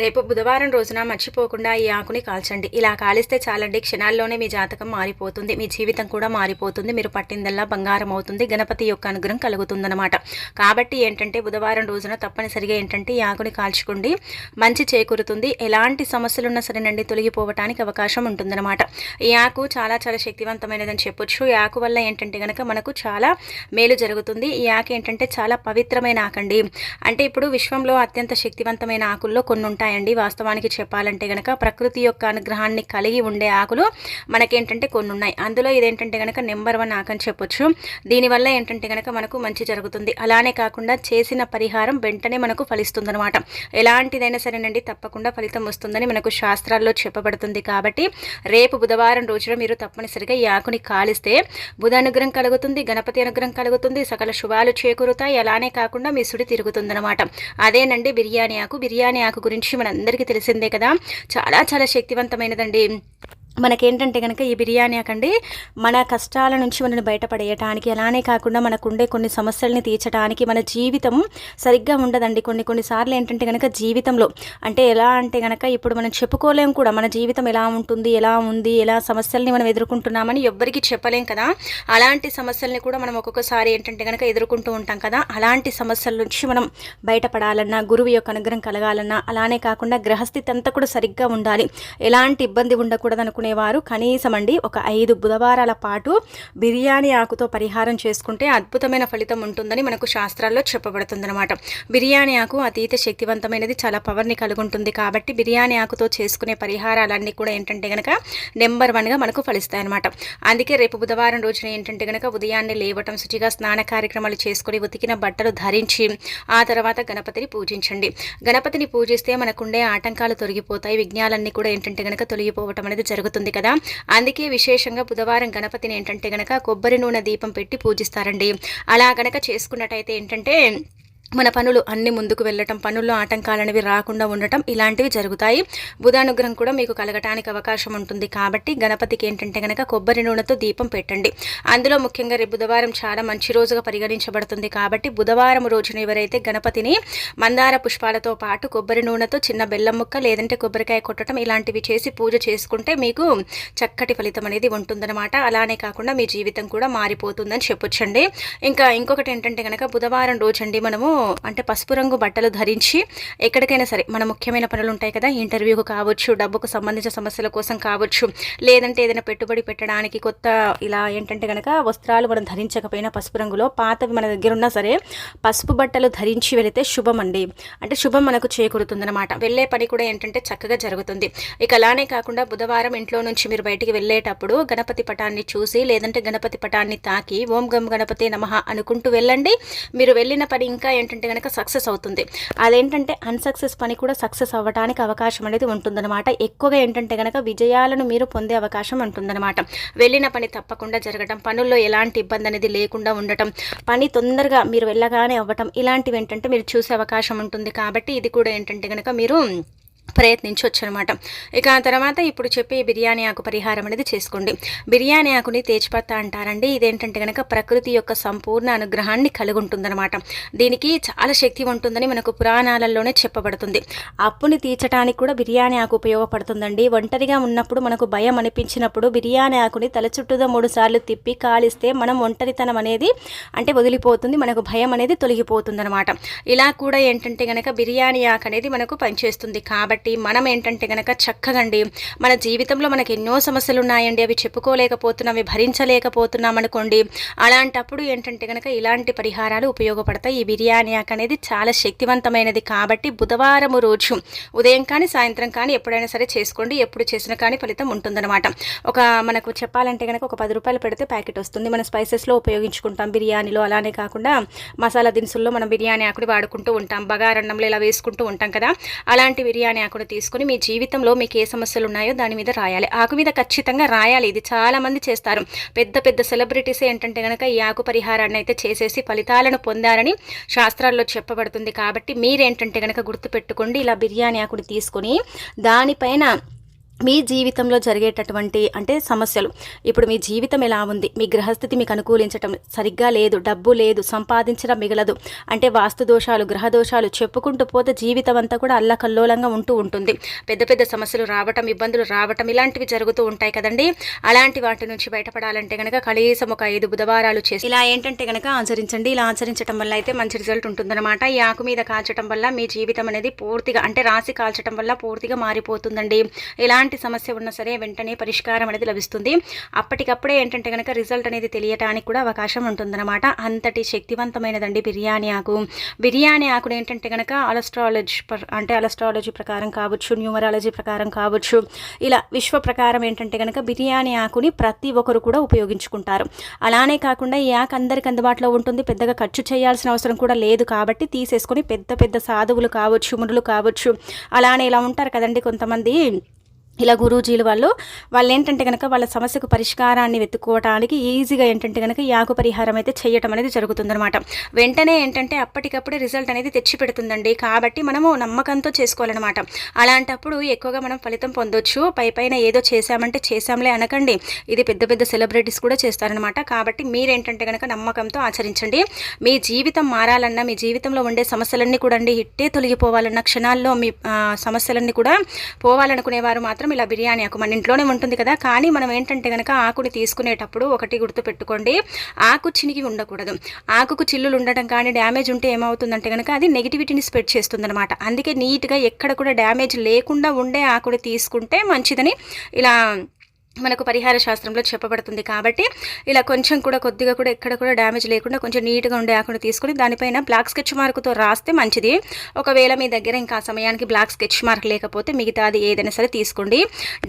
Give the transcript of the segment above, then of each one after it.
రేపు బుధవారం రోజున మర్చిపోకుండా ఈ ఆకుని కాల్చండి. ఇలా కాలిస్తే చాలండి. క్షణాల్లోనే మీ జాతకం మారిపోతుంది. మీ జీవితం కూడా మారిపోతుంది. మీరు పట్టిందల్లా బంగారం అవుతుంది. గణపతి యొక్క అనుగ్రహం కలుగుతుందన్నమాట. కాబట్టి ఏంటంటే బుధవారం రోజున తప్పనిసరిగా ఏంటంటే ఈ ఆకుని కాల్చుకోండి. మంచి చేకూరుతుంది. ఎలాంటి సమస్యలు ఉన్నా సరేనండి తొలగిపోవటానికి అవకాశం ఉంటుందన్నమాట. ఈ ఆకు చాలా చాలా శక్తివంతమైనదని చెప్పొచ్చు. ఈ ఆకు వల్ల ఏంటంటే కనుక మనకు చాలా మేలు జరుగుతుంది. ఈ ఆకు ఏంటంటే చాలా పవిత్రమైన ఆకండి. అంటే ఇప్పుడు విశ్వంలో అత్యంత శక్తివంతమైన ఆకుల్లో కొన్ని ఉంటాయండి. వాస్తవానికి చెప్పాలంటే గనక ప్రకృతి యొక్క అనుగ్రహాన్ని కలిగి ఉండే ఆకులు మనకేంటంటే కొన్ని ఉన్నాయి అందులో ఇదేంటంటే గనక నెంబర్ వన్ ఆకు అని చెప్పొచ్చు. దీనివల్ల ఏంటంటే గనక మనకు మంచి జరుగుతుంది. అలానే కాకుండా చేసిన పరిహారం వెంటనే మనకు ఫలిస్తుందనమాట ఎలాంటిదైనా సరేనండి తప్పకుండా ఫలితం వస్తుందని మనకు శాస్త్రాల్లో చెప్పబడుతుంది కాబట్టి రేపు బుధవారం రోజున మీరు తప్పనిసరిగా ఈ ఆకుని కాలిస్తే బుధ అనుగ్రహం కలుగుతుంది గణపతి అనుగ్రహం కలుగుతుంది సకల శుభాలు చేకూరుతాయి. అలానే కాకుండా మీ సుడి తిరుగుతుందనమాట అదేనండి బిర్యానీ ఆకు. బిర్యానీ ఆకు గురించి మనందరికీ తెలిసిందే కదా. చాలా చాలా శక్తివంతమైనదండి. మనకేంటంటే కనుక ఈ బిర్యానీ అకండి మన కష్టాల నుంచి మనల్ని బయటపడేయటానికి అలానే కాకుండా మనకుండే కొన్ని సమస్యల్ని తీర్చడానికి మన జీవితం సరిగ్గా ఉండదండి. కొన్ని కొన్నిసార్లు ఏంటంటే కనుక జీవితంలో అంటే ఎలా అంటే కనుక ఇప్పుడు మనం చెప్పుకోలేం కూడా మన జీవితం ఎలా ఉంటుంది ఎలా ఉంది ఎలా సమస్యల్ని మనం ఎదుర్కొంటున్నామని ఎవ్వరికి చెప్పలేం కదా. అలాంటి సమస్యల్ని కూడా మనం ఒక్కొక్కసారి ఏంటంటే కనుక ఎదుర్కొంటూ ఉంటాం కదా. అలాంటి సమస్యల నుంచి మనం బయటపడాలన్నా గురువు యొక్క అనుగ్రహం కలగాలన్నా అలానే కాకుండా గ్రహస్థితి అంతా కూడా సరిగ్గా ఉండాలి. ఎలాంటి ఇబ్బంది ఉండకూడదు చేసుకునేవారు. కనీసం అండి ఒక ఐదు బుధవారాల పాటు బిర్యానీ ఆకుతో పరిహారం చేసుకుంటే అద్భుతమైన ఫలితం ఉంటుందని మనకు శాస్త్రాల్లో చెప్పబడుతుందన్నమాట. బిర్యానీ ఆకు అతీత శక్తివంతమైనది చాలా పవర్ని కలుగుంటుంది కాబట్టి బిర్యానీ ఆకుతో చేసుకునే పరిహారాలన్నీ కూడా ఏంటంటే కనుక నెంబర్ వన్గా మనకు ఫలిస్తాయి అనమాట అందుకే రేపు బుధవారం రోజున ఏంటంటే కనుక ఉదయాన్నే లేవటం శుచిగా స్నాన కార్యక్రమాలు చేసుకుని ఉతికిన బట్టలు ధరించి ఆ తర్వాత గణపతిని పూజించండి. గణపతిని పూజిస్తే మనకుండే ఆటంకాలు తొలగిపోతాయి విఘ్నాలన్నీ కూడా ఏంటంటే కనుక తొలగిపోవటం అనేది జరుగుతుంది. కదా. అందుకే విశేషంగా బుధవారం గణపతిని ఏంటంటే గనక కొబ్బరి నూనె దీపం పెట్టి పూజిస్తారండి. అలా గనక చేసుకున్నట్టయితే ఏంటంటే మన పనులు అన్ని ముందుకు వెళ్ళటం పనుల్లో ఆటంకాలు అనేవి రాకుండా ఉండటం ఇలాంటివి జరుగుతాయి. బుధానుగ్రహం కూడా మీకు కలగటానికి అవకాశం ఉంటుంది కాబట్టి గణపతికి ఏంటంటే కనుక కొబ్బరి నూనెతో దీపం పెట్టండి. అందులో ముఖ్యంగా రేపు బుధవారం చాలా మంచి రోజుగా పరిగణించబడుతుంది కాబట్టి బుధవారం రోజున ఎవరైతే గణపతిని మందార పుష్పాలతో పాటు కొబ్బరి నూనెతో చిన్న బెల్లం ముక్క లేదంటే కొబ్బరికాయ కొట్టడం ఇలాంటివి చేసి పూజ చేసుకుంటే మీకు చక్కటి ఫలితం అనేది ఉంటుందన్నమాట. అలానే కాకుండా మీ జీవితం కూడా మారిపోతుందని చెప్పొచ్చండి. ఇంకా ఇంకొకటి ఏంటంటే కనుక బుధవారం రోజండి మనము అంటే పసుపు రంగు బట్టలు ధరించి ఎక్కడికైనా సరే మన ముఖ్యమైన పనులు ఉంటాయి కదా ఇంటర్వ్యూకు కావచ్చు డబ్బుకు సంబంధించిన సమస్యల కోసం కావచ్చు లేదంటే ఏదైనా పెట్టుబడి పెట్టడానికి కొత్త ఇలా ఏంటంటే కనుక వస్త్రాలు మనం ధరించకపోయినా పసుపు రంగులో పాతవి మన దగ్గర ఉన్నా సరే పసుపు బట్టలు ధరించి వెళితే శుభం అండి. అంటే శుభం మనకు చేకూరుతుందన్నమాట. వెళ్ళే పని కూడా ఏంటంటే చక్కగా జరుగుతుంది. ఇక అలానే కాకుండా బుధవారం ఇంట్లో నుంచి మీరు బయటికి వెళ్ళేటప్పుడు గణపతి పటాన్ని చూసి లేదంటే గణపతి పటాన్ని తాకి ఓం గం గణపతి నమః అనుకుంటూ వెళ్ళండి. మీరు వెళ్ళిన పని ఇంకా ఏంటంటే కనుక సక్సెస్ అవుతుంది. అదేంటంటే అన్సక్సెస్ పని కూడా సక్సెస్ అవ్వడానికి అవకాశం అనేది ఉంటుందన్నమాట. ఎక్కువగా ఏంటంటే కనుక విజయాలను మీరు పొందే అవకాశం ఉంటుందన్నమాట. వెళ్ళిన పని తప్పకుండా జరగడం పనుల్లో ఎలాంటి ఇబ్బంది అనేది లేకుండా ఉండటం పని తొందరగా మీరు వెళ్ళగానే అవ్వటం ఇలాంటివి ఏంటంటే మీరు చూసే అవకాశం ఉంటుంది. కాబట్టి ఇది కూడా ఏంటంటే కనుక మీరు ప్రయత్నించవచ్చు అనమాట ఇక ఆ తర్వాత ఇప్పుడు చెప్పే బిర్యానీ ఆకు పరిహారం అనేది చేసుకోండి. బిర్యానీ ఆకుని తేజ్పత్త అంటారండి. ఇదేంటంటే కనుక ప్రకృతి యొక్క సంపూర్ణ అనుగ్రహాన్ని కలిగి ఉంటుందన్నమాట దీనికి చాలా శక్తి ఉంటుందని మనకు పురాణాలలోనే చెప్పబడుతుంది. అప్పుని తీర్చడానికి కూడా బిర్యానీ ఆకు ఉపయోగపడుతుందండి. ఒంటరిగా ఉన్నప్పుడు మనకు భయం అనిపించినప్పుడు బిర్యానీ ఆకుని తల చుట్టూదా మూడు సార్లు తిప్పి కాలిస్తే మనం ఒంటరితనం అనేది అంటే వదిలిపోతుంది. మనకు భయం అనేది తొలగిపోతుందన్నమాట ఇలా కూడా ఏంటంటే కనుక బిర్యానీ ఆకు అనేది మనకు పనిచేస్తుంది. కాబట్టి కాబట్టి మనం ఏంటంటే కనుక చక్కగండి. మన జీవితంలో మనకి ఎన్నో సమస్యలు ఉన్నాయండి అవి చెప్పుకోలేకపోతున్నాం అవి భరించలేకపోతున్నాం అనుకోండి అలాంటప్పుడు ఏంటంటే కనుక ఇలాంటి పరిహారాలు ఉపయోగపడతాయి. ఈ బిర్యానీ ఆకు అనేది చాలా శక్తివంతమైనది కాబట్టి బుధవారం రోజు ఉదయం కానీ సాయంత్రం కానీ ఎప్పుడైనా సరే చేసుకోండి. ఎప్పుడు చేసినా కానీ ఫలితం ఉంటుందన్నమాట. ఒక మనకు చెప్పాలంటే కనుక ఒక పది రూపాయలు పెడితే ప్యాకెట్ వస్తుంది. మన స్పైసెస్లో ఉపయోగించుకుంటాం బిర్యానీలో. అలానే కాకుండా మసాలా దినుసుల్లో మనం బిర్యానీ ఆకుని వాడుకుంటూ ఉంటాం. బగారన్నంలో ఇలా వేసుకుంటూ ఉంటాం కదా. అలాంటి బిర్యానీ ఆకుని తీసుకొని మీ జీవితంలో మీకు ఏ సమస్యలు ఉన్నాయో దాని మీద రాయాలి. ఆకు మీద ఖచ్చితంగా రాయాలి. ఇది చాలా మంది చేస్తారు. పెద్ద పెద్ద సెలబ్రిటీస్ ఏంటంటే కనుక ఈ ఆకు పరిహారాన్ని అయితే చేసేసి ఫలితాలను పొందారని శాస్త్రాల్లో చెప్పబడుతుంది. కాబట్టి మీరేంటంటే కనుక గుర్తుపెట్టుకోండి ఇలా బిర్యానీ ఆకుని తీసుకొని దానిపైన మీ జీవితంలో జరిగేటటువంటి అంటే సమస్యలు. ఇప్పుడు మీ జీవితం ఎలా ఉంది? మీ గ్రహస్థితి మీకు అనుకూలించటం సరిగ్గా లేదు డబ్బు లేదు సంపాదించడం మిగలదు. అంటే వాస్తు దోషాలు గ్రహ దోషాలు చెప్పుకుంటూ పోతే జీవితం అంతా కూడా అల్లకల్లోలంగా ఉంటూ ఉంటుంది. పెద్ద పెద్ద సమస్యలు రావటం ఇబ్బందులు రావటం ఇలాంటివి జరుగుతూ ఉంటాయి కదండి. అలాంటి వాటి నుంచి బయటపడాలంటే కనుక కనీసం ఒక ఐదు బుధవారాలు చేసి ఇలా ఏంటంటే కనుక ఆచరించండి. ఇలా ఆచరించడం వల్ల అయితే మంచి రిజల్ట్ ఉంటుందన్నమాట. ఈ ఆకు మీద కాల్చడం వల్ల మీ జీవితం అనేది పూర్తిగా అంటే రాసి కాల్చడం వల్ల పూర్తిగా మారిపోతుందండి. ఇలాంటి ఎలాంటి సమస్య ఉన్నా సరే వెంటనే పరిష్కారం అనేది లభిస్తుంది. అప్పటికప్పుడే ఏంటంటే కనుక రిజల్ట్ అనేది తెలియటానికి కూడా అవకాశం ఉంటుందన్నమాట. అంతటి శక్తివంతమైనదండి బిర్యానీ ఆకు. బిర్యానీ ఆకుడు ఏంటంటే కనుక అలస్ట్రాలజీ అంటే అలస్ట్రాలజీ ప్రకారం కావచ్చు న్యూమరాలజీ ప్రకారం కావచ్చు ఇలా విశ్వ ప్రకారం ఏంటంటే కనుక బిర్యానీ ఆకుని ప్రతి ఒక్కరు కూడా ఉపయోగించుకుంటారు. అలానే కాకుండా ఈ ఆకు అందరికి అందుబాటులో ఉంటుంది. పెద్దగా ఖర్చు చేయాల్సిన అవసరం కూడా లేదు కాబట్టి తీసేసుకొని పెద్ద పెద్ద సాధువులు కావచ్చు మునులు కావచ్చు అలానే ఇలా ఉంటారు కదండి కొంతమంది. ఇలా గురూజీలు వాళ్ళు వాళ్ళు ఏంటంటే కనుక వాళ్ళ సమస్యకు పరిష్కారాన్ని వెతుక్కోవడానికి ఈజీగా ఏంటంటే కనుక యాకు పరిహారం అయితే చేయటం అనేది జరుగుతుందనమాట వెంటనే ఏంటంటే అప్పటికప్పుడే రిజల్ట్ అనేది తెచ్చి పెడుతుందండి కాబట్టి మనము నమ్మకంతో చేసుకోవాలన్నమాట. అలాంటప్పుడు ఎక్కువగా మనం ఫలితం పొందొచ్చు. పై పైన ఏదో చేశామంటే చేశాంలే అనకండి. ఇది పెద్ద పెద్ద సెలబ్రిటీస్ కూడా చేస్తారనమాట కాబట్టి మీరేంటంటే కనుక నమ్మకంతో ఆచరించండి. మీ జీవితం మారాలన్నా మీ జీవితంలో ఉండే సమస్యలన్నీ కూడా అండి ఇట్టే తొలగిపోవాలన్న క్షణాల్లో మీ సమస్యలన్నీ కూడా పోవాలనుకునేవారు మాత్రం మాత్రం ఇలా బిర్యానీ ఆకు మన ఇంట్లోనే ఉంటుంది కదా. కానీ మనం ఏంటంటే కనుక ఆకుని తీసుకునేటప్పుడు ఒకటి గుర్తు పెట్టుకోండి ఆకు చినిగి ఉండకూడదు. ఆకుకు చిల్లులు ఉండటం కానీ డ్యామేజ్ ఉంటే ఏమవుతుందంటే కనుక అది నెగిటివిటీని స్ప్రెడ్ చేస్తుందన్నమాట. అందుకే నీట్గా ఎక్కడ కూడా డ్యామేజ్ లేకుండా ఉండే ఆకుని తీసుకుంటే మంచిదని ఇలా మనకు పరిహార శాస్త్రంలో చెప్పబడుతుంది కాబట్టి ఇలా కొంచెం కూడా కొద్దిగా కూడా ఎక్కడ కూడా డ్యామేజ్ లేకుండా కొంచెం నీట్గా ఉండే ఆకుండా తీసుకుని దానిపైన బ్లాక్ స్కెచ్ మార్కుతో రాస్తే మంచిది. ఒకవేళ మీ దగ్గర ఇంకా సమయానికి బ్లాక్ స్కెచ్ మార్క్ లేకపోతే మిగతా అది ఏదైనా సరే తీసుకోండి.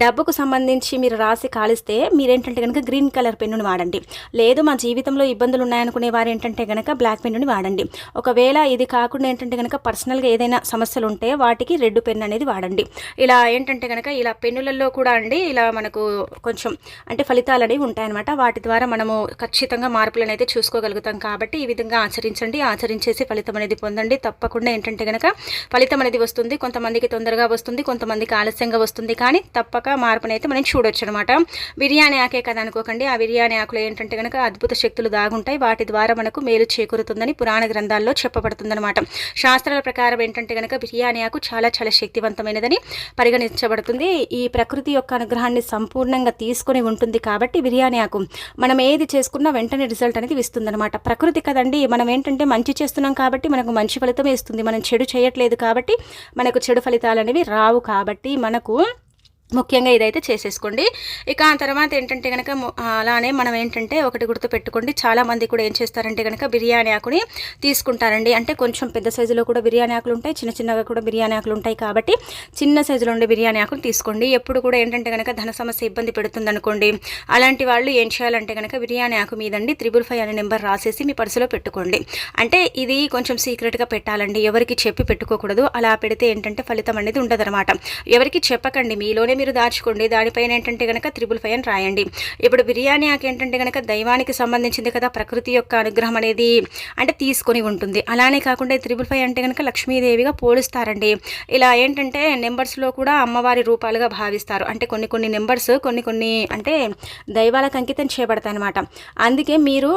డబ్బుకు సంబంధించి మీరు రాసి కాలిస్తే మీరేంటంటే కనుక గ్రీన్ కలర్ పెన్నుని వాడండి. లేదు మా జీవితంలో ఇబ్బందులు ఉన్నాయనుకునే వారు ఏంటంటే కనుక బ్లాక్ పెన్నుని వాడండి. ఒకవేళ ఇది కాకుండా ఏంటంటే కనుక పర్సనల్గా ఏదైనా సమస్యలు ఉంటే వాటికి రెడ్ పెన్ అనేది వాడండి. ఇలా ఏంటంటే కనుక ఇలా పెన్నులలో కూడా అండి ఇలా మనకు కొంచెం అంటే ఫలితాలు అనేవి ఉంటాయన్నమాట. వాటి ద్వారా మనము ఖచ్చితంగా మార్పులను అయితే చూసుకోగలుగుతాం కాబట్టి ఈ విధంగా ఆచరించండి. ఆచరించేసి ఫలితం అనేది పొందండి. తప్పకుండా ఏంటంటే కనుక ఫలితం అనేది వస్తుంది. కొంతమందికి తొందరగా వస్తుంది. కొంతమందికి ఆలస్యంగా వస్తుంది. కానీ తప్పక మార్పునైతే మనం చూడొచ్చు అనమాట బిర్యానీ ఆకే కదా అనుకోకండి. ఆ బిర్యానీ ఆకులు ఏంటంటే కనుక అద్భుత శక్తులు దాగుంటాయి. వాటి ద్వారా మనకు మేలు చేకూరుతుందని పురాణ గ్రంథాల్లో చెప్పబడుతుందన్నమాట. శాస్త్రాల ప్రకారం ఏంటంటే కనుక బిర్యానీ ఆకు చాలా చాలా శక్తివంతమైనదని పరిగణించబడుతుంది. ఈ ప్రకృతి యొక్క అనుగ్రహాన్ని సంపూర్ణంగా ఖచ్చితంగా తీసుకొని ఉంటుంది కాబట్టి బిర్యానీ ఆకు మనం ఏది చేసుకున్నా వెంటనే రిజల్ట్ అనేది ఇస్తుందనమాట ప్రకృతి కదండి మనం ఏంటంటే మంచి చేస్తున్నాం కాబట్టి మనకు మంచి ఫలితం ఇస్తుంది. మనం చెడు చేయట్లేదు కాబట్టి మనకు చెడు ఫలితాలు అనేవి రావు కాబట్టి మనకు ముఖ్యంగా ఇదైతే చేసేసుకోండి. ఇక ఆ తర్వాత ఏంటంటే కనుక అలానే మనం ఏంటంటే ఒకటి గుర్తు పెట్టుకోండి చాలామంది కూడా ఏం చేస్తారంటే కనుక బిర్యానీ ఆకుని తీసుకుంటారండి. అంటే కొంచెం పెద్ద సైజులో కూడా బిర్యానీ ఆకులు ఉంటాయి. చిన్న చిన్నగా కూడా బిర్యానీ ఆకులు ఉంటాయి కాబట్టి చిన్న సైజులో ఉండే బిర్యానీ ఆకులు తీసుకోండి. ఎప్పుడు కూడా ఏంటంటే కనుక ధన సమస్య ఇబ్బంది పెడుతుంది అనుకోండి అలాంటి వాళ్ళు ఏం చేయాలంటే కనుక బిర్యానీ ఆకు మీదండి త్రిబుల్ ఫైవ్ అనే నెంబర్ రాసేసి మీ పర్సులో పెట్టుకోండి. అంటే ఇది కొంచెం సీక్రెట్గా పెట్టాలండి. ఎవరికి చెప్పి పెట్టుకోకూడదు. అలా పెడితే ఏంటంటే ఫలితం అనేది ఉండదన్నమాట ఎవరికి చెప్పకండి. మీలోనే మీరు దాచుకోండి. దానిపైన ఏంటంటే కనుక త్రిబుల్ ఫైవ్ అని రాయండి. ఇప్పుడు బిర్యానీ ఆకు ఏంటంటే కనుక దైవానికి సంబంధించింది కదా ప్రకృతి యొక్క అనుగ్రహం అనేది అంటే తీసుకొని ఉంటుంది. అలానే కాకుండా త్రిబుల్ ఫైవ్ అంటే కనుక లక్ష్మీదేవిగా పోలుస్తారండి. ఇలా ఏంటంటే నెంబర్స్లో కూడా అమ్మవారి రూపాలుగా భావిస్తారు. అంటే కొన్ని కొన్ని నెంబర్స్ కొన్ని కొన్ని అంటే దైవాలకు అంకితం చేయబడతాయి అనమాట అందుకే మీరు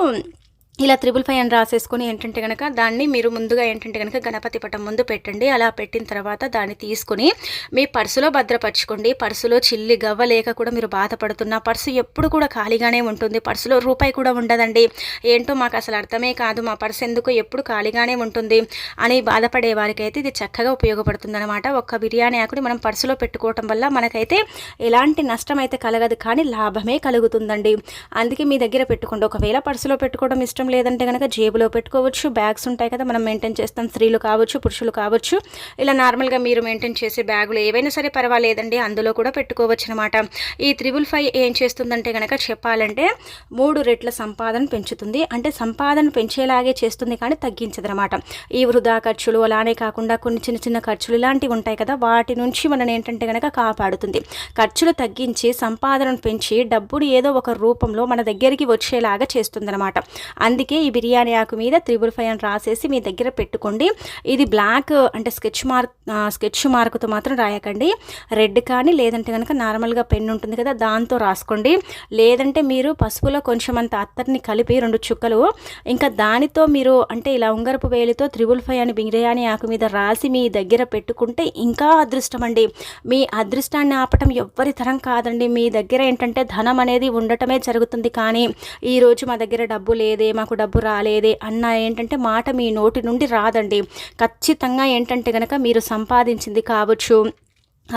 ఇలా త్రిబుల్ ఫైవ్ అని రాసేసుకొని ఏంటంటే కనుక దాన్ని మీరు ముందుగా ఏంటంటే కనుక గణపతి పటం ముందు పెట్టండి. అలా పెట్టిన తర్వాత దాన్ని తీసుకుని మీ పర్సులో భద్రపరచుకోండి. పర్సులో చిల్లి గవ్వ లేక కూడా మీరు బాధపడుతున్న పర్సు ఎప్పుడు కూడా ఖాళీగానే ఉంటుంది. పర్సులో రూపాయి కూడా ఉండదండి. ఏంటో మాకు అసలు అర్థమే కాదు. మా పర్సు ఎందుకు ఎప్పుడు ఖాళీగానే ఉంటుంది అని బాధపడే వారికైతే ఇది చక్కగా ఉపయోగపడుతుంది అనమాట ఒక్క బిర్యానీ ఆకుని మనం పర్సులో పెట్టుకోవటం వల్ల మనకైతే ఎలాంటి నష్టం అయితే కలగదు కానీ లాభమే కలుగుతుందండి. అందుకే మీ దగ్గర పెట్టుకోండి. ఒకవేళ పర్సులో పెట్టుకోవడం ఇష్టం అవసరం లేదంటే కనుక జేబులో పెట్టుకోవచ్చు. బ్యాగ్స్ ఉంటాయి కదా మనం మెయింటైన్ చేస్తాం. స్త్రీలు కావచ్చు పురుషులు కావచ్చు. ఇలా నార్మల్గా మీరు మెయింటైన్ చేసే బ్యాగులు ఏవైనా సరే పర్వాలేదండి. అందులో కూడా పెట్టుకోవచ్చు అనమాట ఈ త్రిబుల్ ఫైవ్ ఏం చేస్తుందంటే కనుక చెప్పాలంటే మూడు రెట్ల సంపాదన పెంచుతుంది. అంటే సంపాదన పెంచేలాగే చేస్తుంది కానీ తగ్గించదనమాట. ఈ వృధా ఖర్చులు అలానే కాకుండా కొన్ని చిన్న చిన్న ఖర్చులు ఇలాంటివి ఉంటాయి కదా వాటి నుంచి మనం ఏంటంటే కనుక కాపాడుతుంది. ఖర్చులు తగ్గించి సంపాదనను పెంచి డబ్బులు ఏదో ఒక రూపంలో మన దగ్గరికి వచ్చేలాగా చేస్తుందనమాట. అందుకే ఈ బిర్యానీ ఆకు మీద త్రిబుల్ ఫైవ్ అని రాసేసి మీ దగ్గర పెట్టుకోండి. ఇది బ్లాక్ అంటే స్కెచ్ మార్క్ స్కెచ్ మార్కుతో మాత్రం రాయకండి. రెడ్ కానీ లేదంటే కనుక నార్మల్గా పెన్ ఉంటుంది కదా దాంతో రాసుకోండి. లేదంటే మీరు పసుపులో కొంచెం అంత అత్తర్ని కలిపి రెండు చుక్కలు ఇంకా దానితో మీరు అంటే ఇలా ఉంగరపు వేలితో త్రిబుల్ ఫైవ్ అని బిర్యానీ ఆకు మీద రాసి మీ దగ్గర పెట్టుకుంటే ఇంకా అదృష్టం అండి. మీ అదృష్టాన్ని ఆపటం ఎవ్వరి తరం కాదండి. మీ దగ్గర ఏంటంటే ధనం అనేది ఉండటమే జరుగుతుంది. కానీ ఈరోజు మా దగ్గర డబ్బు లేదే మా నాకు డబ్బు రాలేదే అన్న ఏంటంటే మాట మీ నోటి నుండి రాదండి. ఖచ్చితంగా ఏంటంటే కనుక మీరు సంపాదించింది కావచ్చు.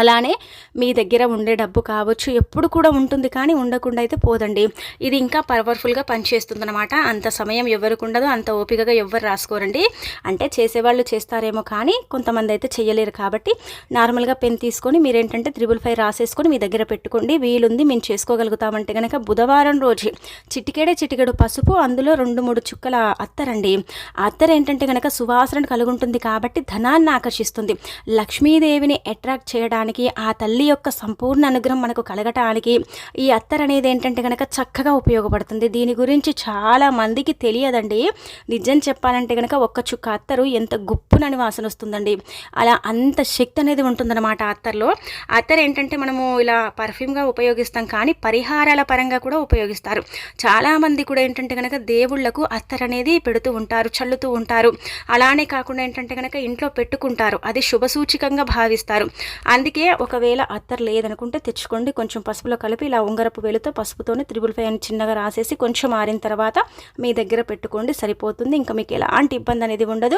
అలానే మీ దగ్గర ఉండే డబ్బు కావచ్చు ఎప్పుడు కూడా ఉంటుంది కానీ ఉండకుండా అయితే పోదండి. ఇది ఇంకా పవర్ఫుల్గా పనిచేస్తుంది అనమాట అంత సమయం ఎవరికి ఉండదు అంత ఓపికగా ఎవరు రాసుకోరండి. అంటే చేసేవాళ్ళు చేస్తారేమో కానీ కొంతమంది అయితే చేయలేరు కాబట్టి నార్మల్గా పెన్ తీసుకొని మీరేంటంటే త్రిబుల్ ఫైవ్ రాసేసుకొని మీ దగ్గర పెట్టుకోండి. వీలుంది మేము చేసుకోగలుగుతామంటే కనుక బుధవారం రోజు చిటికేడే చిటికెడు పసుపు అందులో రెండు మూడు చుక్కల అత్తరండి. ఆ అత్తర్ ఏంటంటే కనుక సువాసన కలుగుంటుంది కాబట్టి ధనాన్ని ఆకర్షిస్తుంది. లక్ష్మీదేవిని అట్రాక్ట్ చేయడానికి చేయడానికి ఆ తల్లి యొక్క సంపూర్ణ అనుగ్రహం మనకు కలగటానికి ఈ అత్తర్ అనేది ఏంటంటే కనుక చక్కగా ఉపయోగపడుతుంది. దీని గురించి చాలా మందికి తెలియదండి. నిజం చెప్పాలంటే కనుక ఒక్క చుక్క అత్తరు ఎంత గుప్పునని వాసన వస్తుందండి. అలా అంత శక్తి అనేది ఉంటుందన్నమాట అత్తర్లో. అత్తర్ ఏంటంటే మనము ఇలా పర్ఫ్యూమ్గా ఉపయోగిస్తాం కానీ పరిహారాల పరంగా కూడా ఉపయోగిస్తారు. చాలామంది కూడా ఏంటంటే కనుక దేవుళ్ళకు అత్తర్ అనేది పెడుతూ ఉంటారు చల్లుతూ ఉంటారు. అలానే కాకుండా ఏంటంటే కనుక ఇంట్లో పెట్టుకుంటారు. అది శుభసూచికంగా భావిస్తారు. అందు ఇప్పటికే ఒకవేళ అత్తర్ లేదనుకుంటే తెచ్చుకోండి. కొంచెం పసుపులో కలిపి ఇలా ఉంగరపు వేలుతో పసుపుతోనే త్రిబుల్ ఫైవ్ అని చిన్నగా రాసేసి కొంచెం ఆరిన తర్వాత మీ దగ్గర పెట్టుకోండి. సరిపోతుంది. ఇంకా మీకు ఎలాంటి ఇబ్బంది అనేది ఉండదు.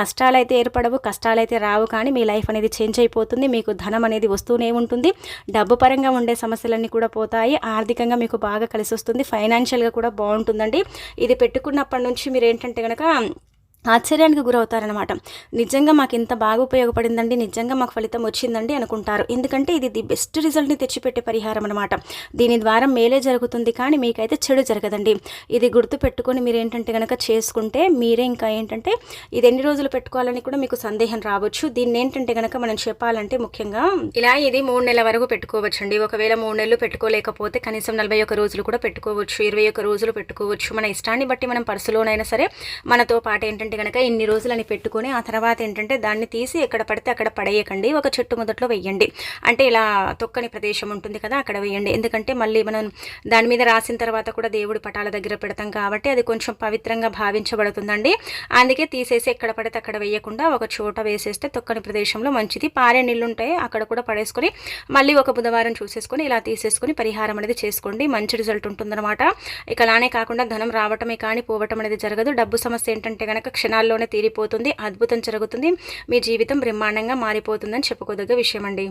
నష్టాలు అయితే ఏర్పడవు కష్టాలు అయితే రావు కానీ మీ లైఫ్ అనేది చేంజ్ అయిపోతుంది. మీకు ధనం అనేది వస్తూనే ఉంటుంది. డబ్బు పరంగా ఉండే సమస్యలన్నీ కూడా పోతాయి. ఆర్థికంగా మీకు బాగా కలిసి వస్తుంది ఫైనాన్షియల్గా కూడా బాగుంటుందండి. ఇది పెట్టుకున్నప్పటి నుంచి మీరు ఏంటంటే కనుక ఆశ్చర్యానికి గురవుతారనమాట నిజంగా మాకు ఇంత బాగా ఉపయోగపడిందండి నిజంగా మాకు ఫలితం వచ్చిందండి అనుకుంటారు. ఎందుకంటే ఇది ది బెస్ట్ రిజల్ట్ని తెచ్చిపెట్టే పరిహారం అనమాట దీని ద్వారా మేలే జరుగుతుంది కానీ మీకైతే చెడు జరగదండి. ఇది గుర్తు పెట్టుకొని మీరు ఏంటంటే కనుక చేసుకుంటే మీరే ఇంకా ఏంటంటే ఇది ఎన్ని రోజులు పెట్టుకోవాలని కూడా మీకు సందేహం రావచ్చు. దీన్ని ఏంటంటే కనుక మనం చెప్పాలంటే ముఖ్యంగా ఇలా ఇది మూడు నెలల వరకు పెట్టుకోవచ్చండి. ఒకవేళ మూడు నెలలు పెట్టుకోలేకపోతే కనీసం నలభై ఒక్క రోజులు కూడా పెట్టుకోవచ్చు ఇరవై ఒక్క రోజులు పెట్టుకోవచ్చు. మన ఇష్టాన్ని బట్టి మనం పర్సులోనైనా సరే మనతో పాటు ఏంటంటే ఏంటంటే కనుక ఇన్ని రోజులని పెట్టుకొని ఆ తర్వాత ఏంటంటే దాన్ని తీసి ఎక్కడ పడితే అక్కడ పడేయకండి. ఒక చెట్టు మొదట్లో వెయ్యండి అంటే ఇలా తొక్కని ప్రదేశం ఉంటుంది కదా అక్కడ వేయండి. ఎందుకంటే మళ్ళీ మనం దాని మీద రాసిన తర్వాత కూడా దేవుడి పటాల దగ్గర పెడతాం కాబట్టి అది కొంచెం పవిత్రంగా భావించబడుతుందండి. అందుకే తీసేసి ఎక్కడ పడితే అక్కడ వేయకుండా ఒక చోట వేసేస్తే తొక్కని ప్రదేశంలో మంచిది. పారే నీళ్ళు ఉంటాయి అక్కడ కూడా పడేసుకొని మళ్ళీ ఒక బుధవారం చూసేసుకొని ఇలా తీసేసుకొని పరిహారం అనేది చేసుకోండి. మంచి రిజల్ట్ ఉంటుందన్నమాట. ఇక అలానే కాకుండా ధనం రావటమే కానీ పోవటం అనేది జరగదు. డబ్బు సమస్య ఏంటంటే కనుక క్షణాల్లోనే తీరిపోతుంది అద్భుతం జరుగుతుంది. మీ జీవితం బ్రహ్మాండంగా మారిపోతుందని చెప్పుకోదగ్గ విషయం అండి